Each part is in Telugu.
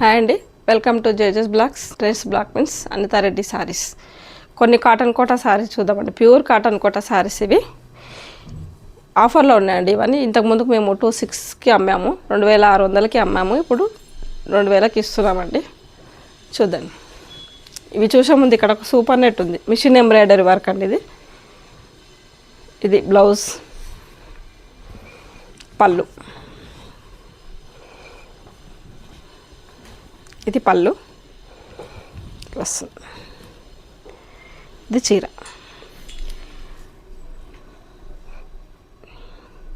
హాయ్ అండి. Welcome to JJ's blocks dress block means Anitha Reddy sarees కొన్ని కాటన్ కోట సారీస్ చూద్దామండి. ప్యూర్ కాటన్ కోట సారీస్ ఇవి. ఆఫర్లో ఉన్నాయండి ఇవన్నీ. ఇంతకుముందుకు మేము టూ సిక్స్కి అమ్మాము. రెండు వేల ఆరు వందలకి అమ్మాము. ఇప్పుడు రెండు వేలకి ఇస్తున్నామండి. చూద్దాం. ఇవి చూసే ముందు ఇక్కడ ఒక సూపర్ నెట్ ఉంది. మిషన్ ఎంబ్రాయిడరీ వర్క్ అండి ఇది. ఇది బ్లౌజ్ పళ్ళు. ఇది పళ్ళు. ప్లస్ ఇది చీర.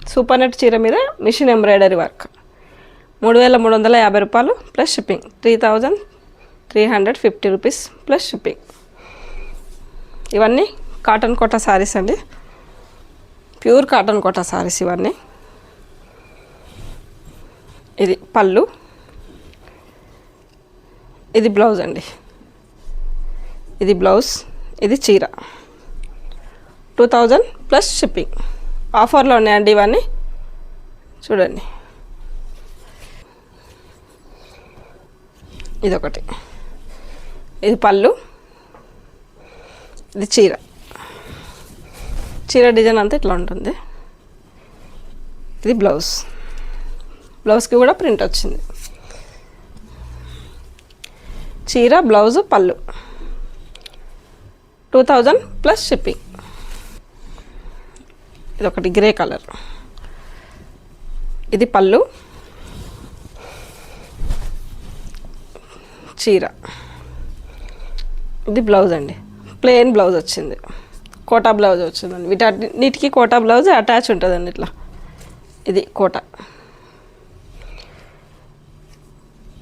సూపర్ నెట్ చీర మీద మిషన్ ఎంబ్రాయిడరీ వర్క్. మూడు వేల మూడు వందల యాభై రూపాయలు plus shipping. Three thousand three hundred fifty rupees plus shipping. ఇవన్నీ కాటన్ కోట శారీస్ అండి. ప్యూర్ కాటన్ కోట శారీస్ ఇవన్నీ. ఇది పళ్ళు. ఇది బ్లౌజ్ అండి. ఇది బ్లౌజ్ ఇది చీర. Two thousand plus shipping. ఆఫర్లో ఉన్నాయండి ఇవన్నీ. చూడండి. ఇదొకటి. ఇది పళ్ళు. ఇది చీర. చీర డిజైన్ అంతా ఇట్లా ఉంటుంది. ఇది బ్లౌజ్. బ్లౌజ్కి కూడా ప్రింట్ వచ్చింది. చీర బ్లౌజు పళ్ళు. Two thousand plus shipping. ఇది ఒకటి గ్రే కలర్. ఇది పళ్ళు. చీర. ఇది బ్లౌజ్ అండి. ప్లెయిన్ బ్లౌజ్ వచ్చింది. కోటా బ్లౌజ్ వచ్చిందండి. వీటన్నిటికీ కోటా బ్లౌజ్ అటాచ్ ఉంటుందండి ఇట్లా. ఇది కోటా.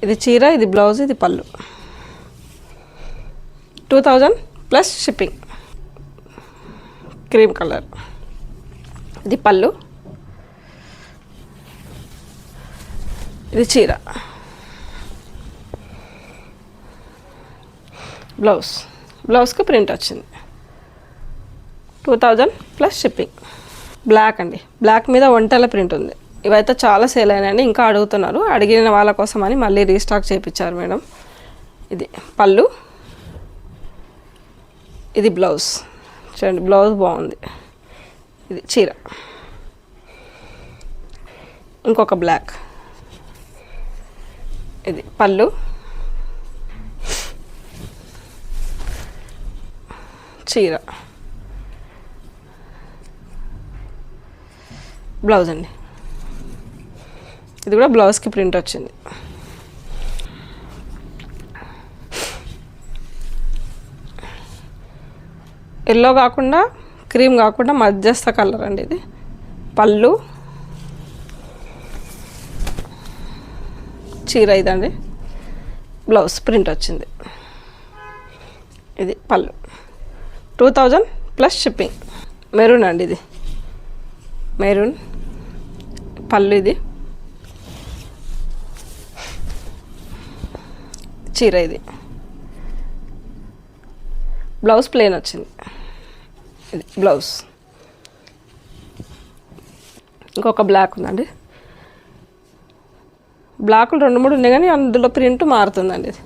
ఇది చీర ఇది బ్లౌజ్ ఇది పళ్ళు. Two thousand plus shipping. Cream colour. ఇది పళ్ళు. ఇది చీర. బ్లౌజ్. బ్లౌజ్కి ప్రింట్ వచ్చింది. Two thousand plus shipping. Black అండి. బ్లాక్ మీద ఒంటెల ప్రింట్ ఉంది. ఇవైతే చాలా సేల్ అయినాయండి ఇంకా అడుగుతున్నారు. అడిగిన వాళ్ళ కోసం అని మళ్ళీ రీస్టాక్ చేయించారు మేడం. ఇది పళ్ళు. ఇది బ్లౌజ్. చూడండి బ్లౌజ్ బాగుంది. ఇది చీర. ఇంకొక బ్లాక్. ఇది పళ్ళు. చీర. బ్లౌజ్ అండి. ఇది కూడా బ్లౌజ్కి ప్రింట్ వచ్చింది. ఎల్లో కాకుండా క్రీమ్ కాకుండా మధ్యస్థ కలర్ అండి ఇది. పళ్ళు. చీర ఇదండి. బ్లౌజ్ ప్రింట్ వచ్చింది. ఇది పళ్ళు. Two thousand plus shipping. Maroon అండి ఇది. మెరూన్. పళ్ళు ఇది. చీర ఇది. బ్లౌజ్ ప్లేన్ వచ్చింది. ఇది బ్లౌజ్. ఇంకొక బ్లాక్ ఉందండి. బ్లాకులు రెండు మూడు ఉన్నాయి కానీ అందులో ప్రింట్ మారుతుందండి ఇది.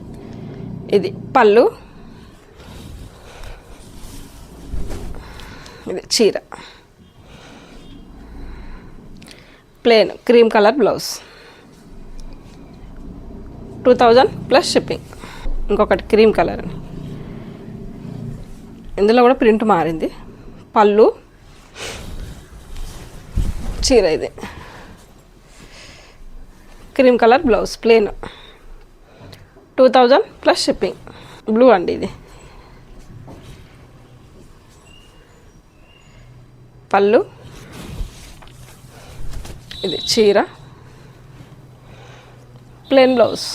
ఇది పళ్ళు. ఇది చీర. Plain cream colour blouse. Two thousand plus shipping. ఇంకొకటి క్రీమ్ కలర్. అని ఇందులో కూడా ప్రింట్ మారింది. పళ్ళు. చీర ఇది. Cream colour blouse plain two thousand plus shipping. Blue అండి ఇది. పళ్ళు. ఇది చీర. Plain blouse.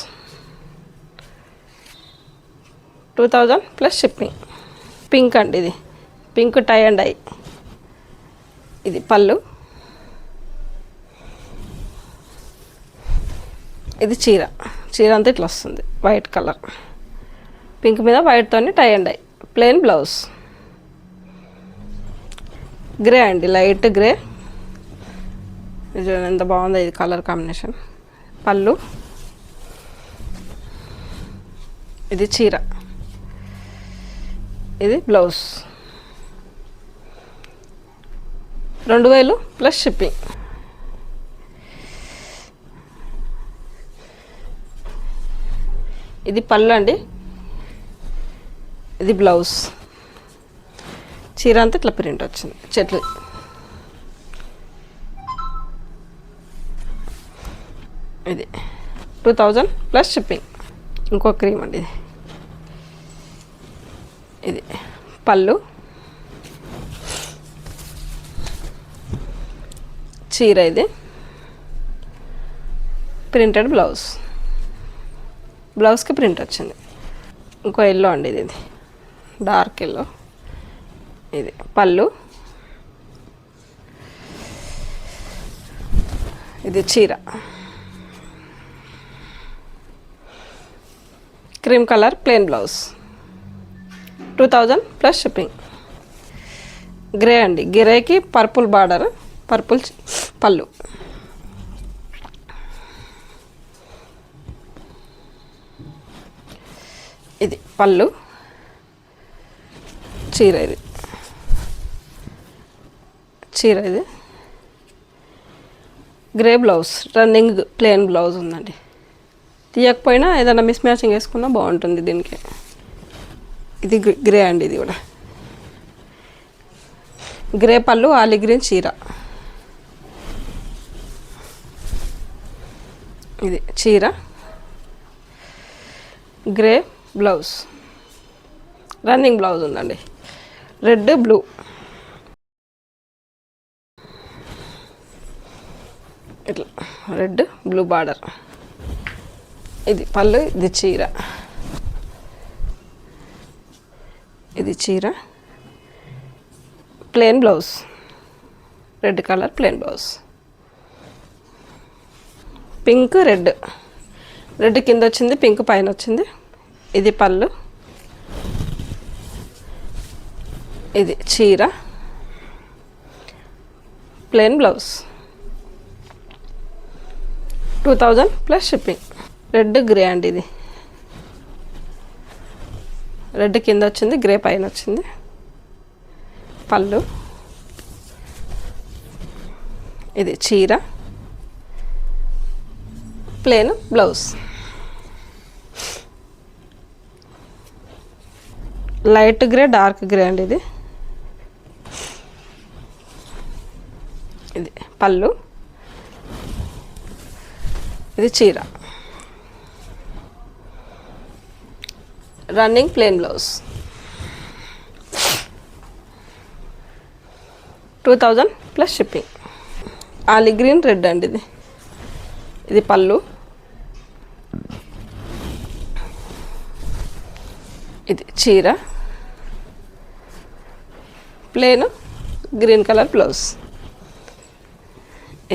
Two thousand plus shipping. Pink అండి ఇది. Pink tie and dye. ఇది పళ్ళు. ఇది చీర. చీర అంతా ఇట్లా వస్తుంది. వైట్ కలర్ పింక్ మీద వైట్తోని tie and dye. Plain blouse grey అండి. లైట్ గ్రే ఇది చూడండి ఎంత బాగుందో ఇది కలర్ కాంబినేషన్ పళ్ళు. ఇది చీర. ఇది బ్లౌజ్. రెండు వేలు ప్లస్ షిప్పింగ్. ఇది పళ్ళు అండి. ఇది బ్లౌజ్. చీర అంతా ఇట్లా ప్రింట్ వచ్చింది. చెట్లు. ఇది. Two thousand plus shipping. ఇంకో క్రీమ్ అండి ఇది. ఇది పళ్ళు. చీర ఇది. Printed blouse. బ్లౌజ్కి ప్రింట్ వచ్చింది. ఇంకో ఎల్లో అండి ఇది ఇది. Dark yellow. ఇది పళ్ళు. ఇది చీర. Cream colour plain blouse. Two thousand plus shipping. Grey అండి. గ్రేకి పర్పుల్ బార్డర్ పర్పుల్ పళ్ళు. ఇది పళ్ళు. చీర ఇది. చీర ఇది. Grey blouse running plain blouse ఉందండి. తీయకపోయినా ఏదైనా మిస్ మ్యాచింగ్ వేసుకున్నా బాగుంటుంది దీనికి. ఇది గ్రే- గ్రే అండి ఇది కూడా. గ్రే పళ్ళు ఆలి గ్రీన్ చీర. ఇది చీర. Grey blouse. రన్నింగ్ బ్లౌజ్ ఉందండి. Red blue. ఇట్లా. Red blue border. ఇది పళ్ళు ఇది చీర. ఇది చీర. Plain blouse red colour plain blouse pink red red కింద వచ్చింది పింక్ పైన వచ్చింది. ఇది పళ్ళు. ఇది చీర. Plain blouse two thousand plus shipping red grey అండి ఇది. రెడ్ కింద వచ్చింది గ్రే పైన వచ్చింది. పళ్ళు. ఇది చీర. Plain blouse. Light grey dark grey అండి ఇది. ఇది పళ్ళు. ఇది చీర. Running plain blouse two thousand plus shipping olive green red అండి ఇది. ఇది పళ్ళు. ఇది చీర. ప్లేన్ గ్రీన్ కలర్ బ్లౌజ్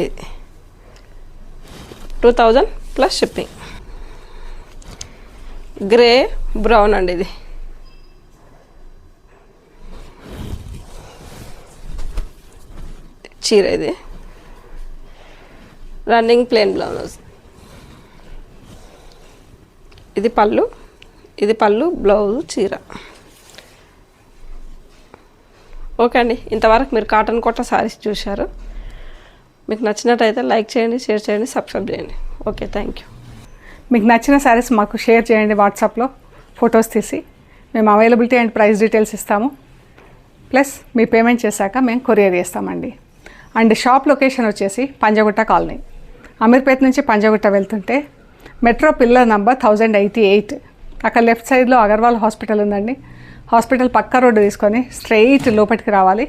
ఇది. Two thousand plus shipping grey brown అండి ఇది. చీర ఇది. Running plain blouse. ఇది పళ్ళు ఇది పళ్ళు బ్లౌజ్ చీర. ఓకే అండి ఇంతవరకు మీరు కాటన్ కోట సారీస్ చూశారు. మీకు నచ్చినట్టయితే లైక్ చేయండి షేర్ చేయండి సబ్స్క్రైబ్ చేయండి. Okay thank you. మీకు నచ్చిన శారీస్ మాకు షేర్ చేయండి వాట్సాప్లో. ఫొటోస్ తీసి మేము అవైలబిలిటీ అండ్ ప్రైస్ డీటెయిల్స్ ఇస్తాము. ప్లస్ మీ పేమెంట్ చేశాక మేము కొరియర్ చేస్తామండి. అండ్ షాప్ లొకేషన్ వచ్చేసి పంజగుట్ట కాలనీ. అమీర్పేట నుంచి పంజగుట్ట వెళ్తుంటే metro pillar number thousand eighty eight అక్కడ లెఫ్ట్ సైడ్లో అగర్వాల్ హాస్పిటల్ ఉందండి. హాస్పిటల్ పక్క రోడ్డు తీసుకొని స్ట్రెయిట్ లోపలికి రావాలి.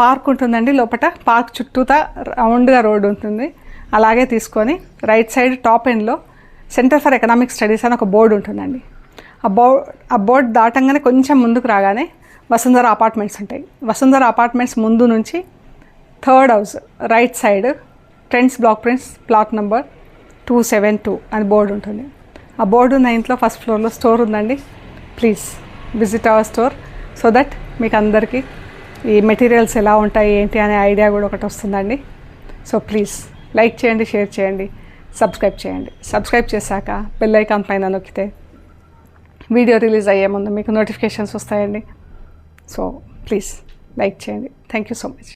పార్క్ ఉంటుందండి. లోపల పార్క్ చుట్టూతా రౌండ్గా రోడ్డు ఉంటుంది. అలాగే తీసుకొని రైట్ సైడ్ టాప్ ఎండ్లో సెంటర్ ఫర్ ఎకనామిక్ స్టడీస్ అని ఒక బోర్డు ఉంటుందండి. ఆ బో ఆ బోర్డు దాటంగానే కొంచెం ముందుకు రాగానే వసుంధర అపార్ట్మెంట్స్ ఉంటాయి. వసుంధర అపార్ట్మెంట్స్ ముందు నుంచి third house right side trends block prints plot number two seven two అని బోర్డు ఉంటుంది. ఆ బోర్డు ఉన్న ఇంట్లో ఫస్ట్ ఫ్లోర్లో స్టోర్ ఉందండి. Please visit our store so that మీకు అందరికీ ఈ మెటీరియల్స్ ఎలా ఉంటాయి ఏంటి అనే ఐడియా కూడా ఒకటి వస్తుందండి. సో ప్లీజ్ లైక్ చేయండి షేర్ చేయండి సబ్స్క్రైబ్ చేయండి. సబ్స్క్రైబ్ చేశాక బెల్ ఐకాన్ పైన నొక్కితే వీడియో రిలీజ్ అయ్యే ముందు మీకు నోటిఫికేషన్స్ వస్తాయండి. సో ప్లీజ్ లైక్ చేయండి. Thank you so much